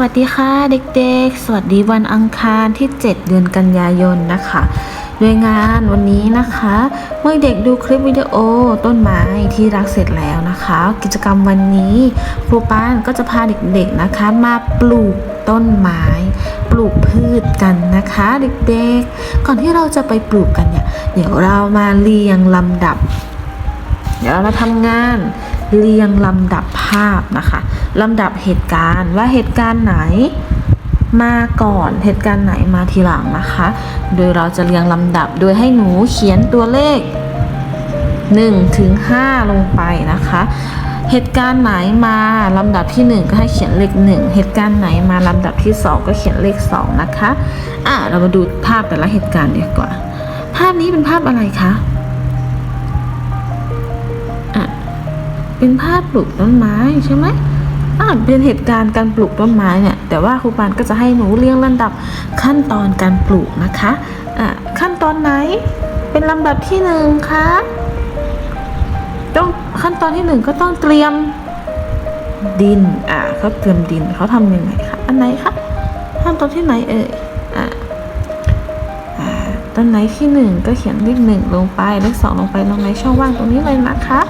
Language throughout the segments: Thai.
วัสดีค่ะเด็กๆ สวัสดีวันอังคารที่ 7 เดือนกันยายนนะคะโดยงานวันนี้นะคะ เมื่อเด็กดูคลิปวิดีโอต้นไม้ที่รักเสร็จแล้วนะคะ กิจกรรมวันนี้ครูป้านก็จะพาเด็กๆนะคะ มาปลูกต้นไม้ปลูกพืชกันนะคะเด็กๆ ก่อนที่เราจะไปปลูกกันเนี่ยเดี๋ยวเรามาเรียงลำดับ เดี๋ยวเรามาทำงาน เรียงลำดับภาพนะคะลำดับเหตุการณ์ว่าเหตุการณ์ไหนมาก่อนเหตุการณ์ไหนมาทีหลังนะคะ โดยเราจะเรียงลำดับโดยให้หนูเขียนตัวเลข1ถึง5ลงไปนะคะ เหตุการณ์ไหนมาลำดับที่ 1 ก็ให้เขียนเลข 1 เหตุการณ์ไหนมาลำดับที่ 2 ก็เขียนเลข 2 นะคะอะเรามาดูภาพแต่ละเหตุการณ์ดีกว่า ภาพนี้เป็นภาพอะไรคะ เป็นภาพปลูกต้นไม้ใช่ไหมอ่าเป็นเหตุการณ์การปลูกต้นไม้เนี่ย แต่ว่าครูปานก็จะให้หนูเรียงลำดับขั้นตอนการปลูกนะคะอ่าขั้นตอนไหน เป็นลำดับที่หนึ่งคะต้องขั้นตอนที่หนึ่งก็ต้องเตรียมดิน อ่าเขาเตรียมดินเขาทำยังไงคะ อันไหนคะขั้นตอนที่ไหนเอ่ย อ่าอ่าต้นไหนที่หนึ่งก็เขียนเลขหนึ่งลงไป เลขสองลงไปลงในช่องว่างตรงนี้เลยนะคะ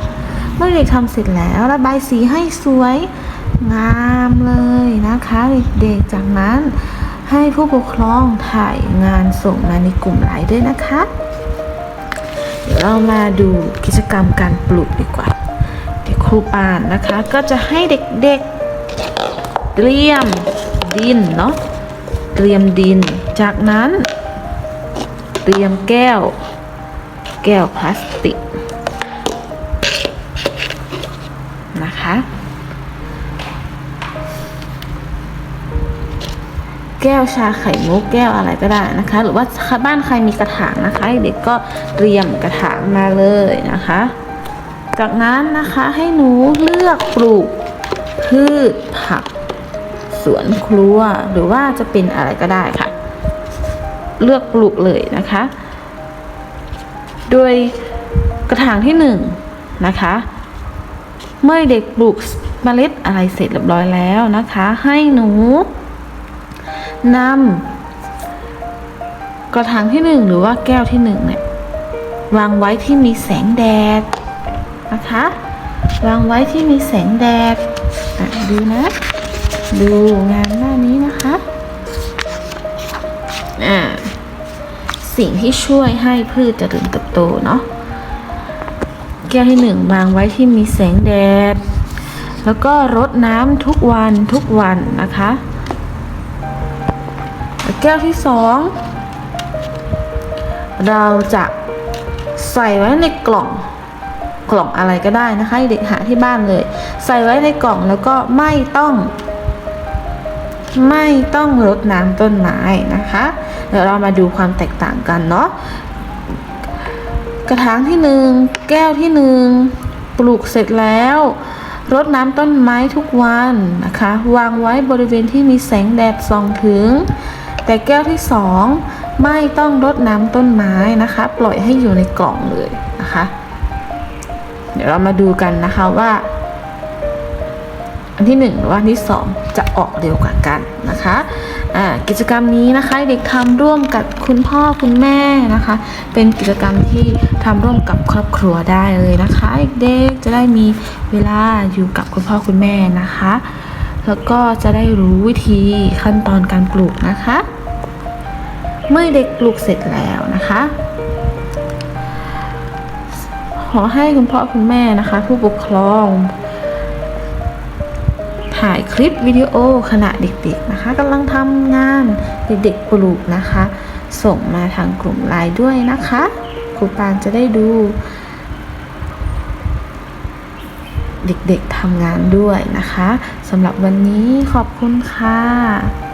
เมื่อเด็กทำเสร็จแล้วระบายสีให้สวยงามเลยนะคะเด็กๆจากนั้นให้ผู้ปกครองถ่ายงานส่งมาในกลุ่มไลน์ด้วยนะคะ เดี๋ยวเรามาดูกิจกรรมการปลูกดีกว่า เดี๋ยวครูปานนะคะก็จะให้เด็กๆเตรียมดินเนาะเตรียมดิน จากนั้น เตรียมแก้ว แก้วพลาสติก นะคะ แก้วชาไข่มุกแก้วอะไรก็ได้นะคะ หรือว่าบ้านใครมีกระถางนะคะ เด็กก็เตรียมกระถางมาเลยนะคะ จากนั้นนะคะให้หนูเลือกปลูกพืชผักสวนครัวหรือว่าจะเป็นอะไรก็ได้ค่ะ เลือกปลูกเลยนะคะ โดยกระถางที่หนึ่งนะคะ เมื่อเด็กปลูกเมล็ดอะไรเสร็จเรียบร้อยแล้วนะคะ ให้หนูนำกระถางที่หนึ่งหรือว่าแก้วที่หนึ่งเนี่ยวางไว้ที่มีแสงแดดนะคะ วางไว้ที่มีแสงแดดดูนะ ดูงานหน้านี้นะคะอ่าสิ่งที่ช่วยให้พืชเจริญเติบโตเนาะ ก้วที่หนึ่งวางไว้ที่มีแสงแดด แล้วก็รดน้ำทุกวันทุกวันนะคะ แก้วที่สองเราจะใส่ไว้ในกล่องกล่องอะไรก็ได้นะคะเด็กหาที่บ้านเลย ใส่ไว้ในกล่องแล้วก็ไม่ต้อง ไม่ต้องรดน้ำต้นไม้นะคะ เดี๋ยวเรามาดูความแตกต่างกันเนาะ กระถางที่หนึ่งแก้วที่หนึ่งปลูกเสร็จแล้วรดน้ำต้นไม้ทุกวันนะคะ วางไว้บริเวณที่มีแสงแดดส่องถึง แต่แก้วที่สองไม่ต้องรดน้ำต้นไม้นะคะ ปล่อยให้อยู่ในกล่องเลยนะคะ เดี๋ยวเรามาดูกันนะคะว่า อันที่หนึ่งหรือว่าอันที่สองจะออกเร็วกว่ากันนะคะกิจกรรมนี้นะคะเด็กทำร่วมกับคุณพ่อคุณแม่นะคะ เป็นกิจกรรมที่ทำร่วมกับครอบครัวได้เลยนะคะเด็กจะได้มีเวลาอยู่กับคุณพ่อคุณแม่นะคะ แล้วก็จะได้รู้วิธีขั้นตอนการปลูกนะคะ เมื่อเด็กปลูกเสร็จแล้วนะคะขอให้คุณพ่อคุณแม่นะคะ ผู้ปกครอง คลิปวิดีโอขณะเด็กๆนะคะกำลังทำงานเด็กๆปลูกนะคะ ส่งมาทางกลุ่มไลน์ด้วยนะคะครูปานจะได้ดู เด็กๆทำงานด้วยนะคะสำหรับวันนี้ขอบคุณค่ะ